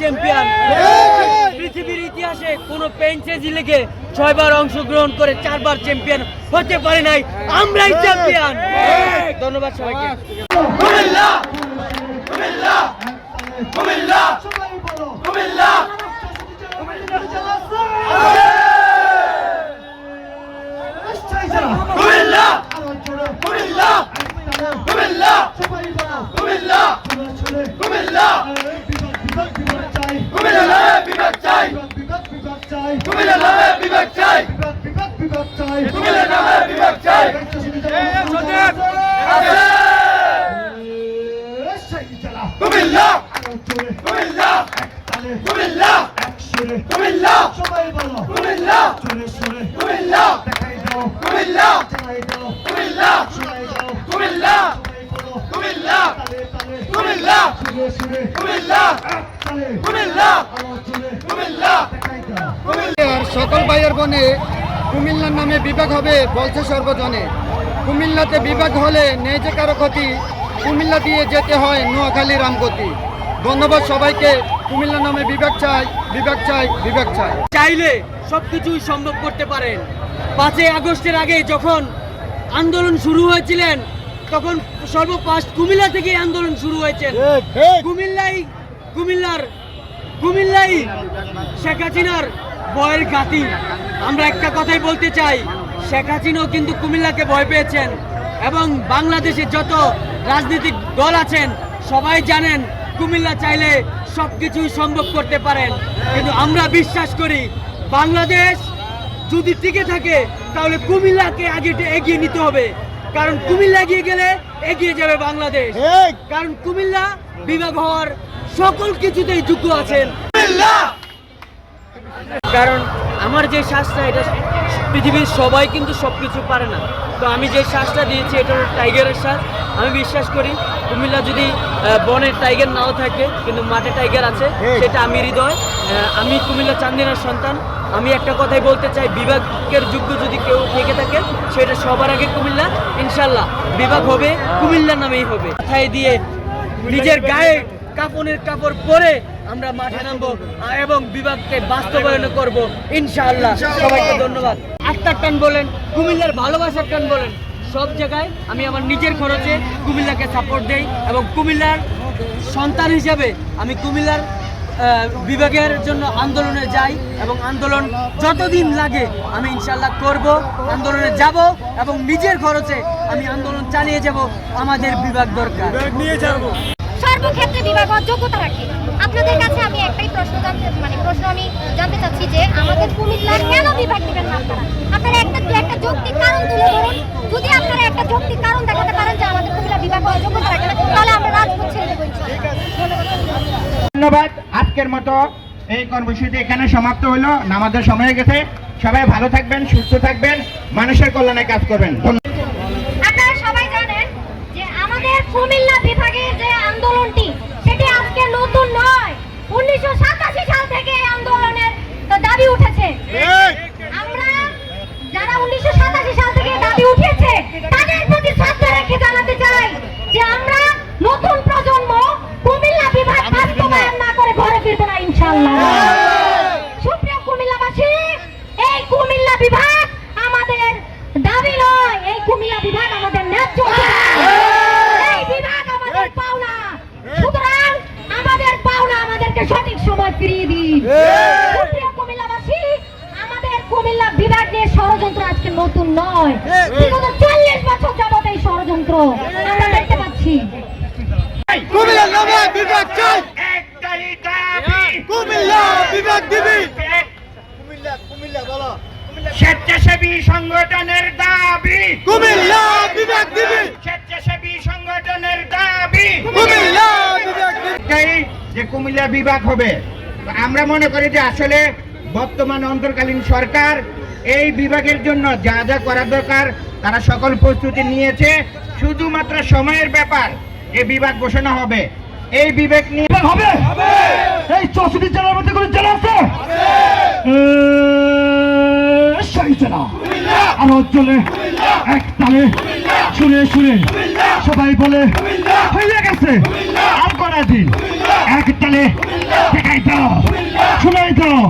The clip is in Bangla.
চ্যাম্পিয়ন। পৃথিবীর ইতিহাসে কোন পেঞ্চেজি লিগে ছয়বার অংশগ্রহণ করে চারবার চ্যাম্পিয়ন হতে পারে নাই। আমরাই চ্যাম্পিয়ন। ধন্যবাদ সবাইকে। সবাই বলো কুমিল্লা চলে সরে কুমিল্লা দেখাই দাও কুমিল্লা দেখাই দাও কুমিল্লা সবাই দাও কুমিল্লা সবাই বলো কুমিল্লা তালে তালে কুমিল্লা সুরে সুরে কুমিল্লা তালে কুমিল্লা আমার চলে কুমিল্লা দেখাই দাও আর সকল ভাইয়ের বনে কুমিল্লার নামে বিভাগ হবে বলছে সর্বজনে। কুমিল্লাতে বিভাগ হলে নেই যে কারও ক্ষতি কুমিল্লা দিয়ে যেতে হয় নোয়াখালী রামগতি। ধন্যবাদ সবাইকে কুমিল্লা নামে বিভাগ চাই বিভাগ চাই বিভাগ চাই। চাইলে সবকিছুই সম্ভব করতে পারেন। পাঁচই আগস্টের আগে যখন আন্দোলন শুরু হয়েছিলেন তখন সর্বপাশ কুমিল্লা থেকে আন্দোলন শুরু হয়েছে। কুমিল্লাই কুমিল্লার কুমিল্লাই শেখ হাসিনার ভয়ের ঘাঁটি। আমরা একটা কথাই বলতে চাই শেখ হাসিনাও কিন্তু কুমিল্লাকে ভয় পেয়েছেন এবং বাংলাদেশে যত রাজনৈতিক দল আছেন সবাই জানেন কুমিল্লা চাইলে সব কিছুই সম্ভব করতে পারেন। কিন্তু আমরা বিশ্বাস করি বাংলাদেশ যদি টিকে থাকে তাহলে কুমিল্লাকে আগে এগিয়ে নিতে হবে। কারণ কুমিল্লা এগিয়ে গেলে এগিয়ে যাবে বাংলাদেশ। কারণ কুমিল্লা বিভাগ হওয়ার সকল কিছুতেই যোগ্য আছেন। কারণ আমার যে শ্বাসটা এটা পৃথিবীর সবাই কিন্তু সব কিছু পারে না। তো আমি যে শ্বাসটা দিয়েছি এটা হলো টাইগারের শ্বাস। আমি বিশ্বাস করি কুমিল্লা যদি বনের টাইগার নাও থাকে কিন্তু মাঠে টাইগার আছে সেটা আমি হৃদয়। আমি কুমিল্লা চান্দিনার সন্তান। আমি একটা কথাই বলতে চাই, বিভাগের যোগ্য যদি কেউ থেকে থাকে, সেটা সবার আগে কুমিল্লা। ইনশাল্লাহ, বিভাগ হবে, কুমিল্লা নামেই হবে। মাথায় দিয়ে নিজের গায়ে কাপনের কাপড় পরে আমরা মাঠে নামবো এবং বিভাগকে বাস্তবায়ন করব। ইনশাআল্লাহ সবাইকে ধন্যবাদ। আটটার টান বলেন, কুমিল্লার ভালোবাসার টান বলেন, সব জায়গায় আমি আমার নিজের খরচে কুমিল্লাকে সাপোর্ট দেই এবং কুমিল্লার সন্তান হিসেবে আমি কুমিল্লার বিভাগের জন্য আন্দোলনে যাই এবং আন্দোলন যতদিন লাগে আমি ইনশাল্লাহ করব আন্দোলনে যাব এবং নিজের খরচে আমি আন্দোলন চালিয়ে যাব আমাদের বিভাগ দরকার। নিয়ে যাব। সর্বক্ষেত্রে বিভাগ যোগ্যতা রাখে। আপনাদের কাছে আমি একটাই প্রশ্ন জানতে মানে প্রশ্ন আমি জানতে চাচ্ছি যে আমাদের কুমিল্লার কেন বিভাগ দিবেন না আপনারা? আপনারা একটা একটা যৌক্তিক কারণ তুলে ধরুন। যদি আপনারা একটা যৌক্তিক কারণ দেখাতে পারেন যে আমাদের কুমিল্লা বিভাগ যোগ্যতা রাখে না তাহলে আমরা রাজপথ ছেড়ে দেবো ধন্যবাদ। আজকের মতো এই কর্মসূচি এখানে সমাপ্ত হলো। নামাজের সময় হয়ে গেছে। সবাই ভালো থাকবেন সুস্থ থাকবেন মানুষের কল্যাণে কাজ করবেন। ধন্যবাদ আপনারা সবাই জানেন যে আমাদের কুমিল্লা বিভাগের যে আন্দোলনটি সেটি আজকে নতুন নয়। উনিশশো সাতাশি সাল থেকে এই আন্দোলনের দাবি উঠেছে। দাবি নয়, এই কুমিল্লা বিভাগ আমাদের পাওনা। আমাদেরকে সঠিক সময় ফিরিয়ে দিন। আমাদের কুমিল্লা বিভাগ নিয়ে ষড়যন্ত্র আজকে নতুন নয়। চল্লিশ বছর যাবত এই ষড়যন্ত্র আমরা দেখতে পাচ্ছি। কুমিল্লা বিভাগ চাই। দাবি। কুমিল্লা বিভাগ দিবি স্বেচ্ছাসেবী সংগঠনের দাবি। কুমিল্লা বিভাগ দিবি। স্বেচ্ছাসেবী সংগঠনের দাবি। কুমিল্লা বিভাগ দিবি। যে কুমিল্লা বিভাগ হবে আমরা মনে করি যে আসলে বর্তমান অন্তর্কালীন সরকার এই বিভাগের জন্য যা যা করা দরকার তারা সকল প্রস্তুতি নিয়েছে। শুধুমাত্র সময়ের ব্যাপার যে বিভাগ ঘোষণা হবে। এই বিভাগ নিয়ে হবে। আর জ্বলে এক তালে শুনে শুনে সবাই বলে হয়ে গেছে আর করা দিন। এক তালে দেখাই দাও দাও।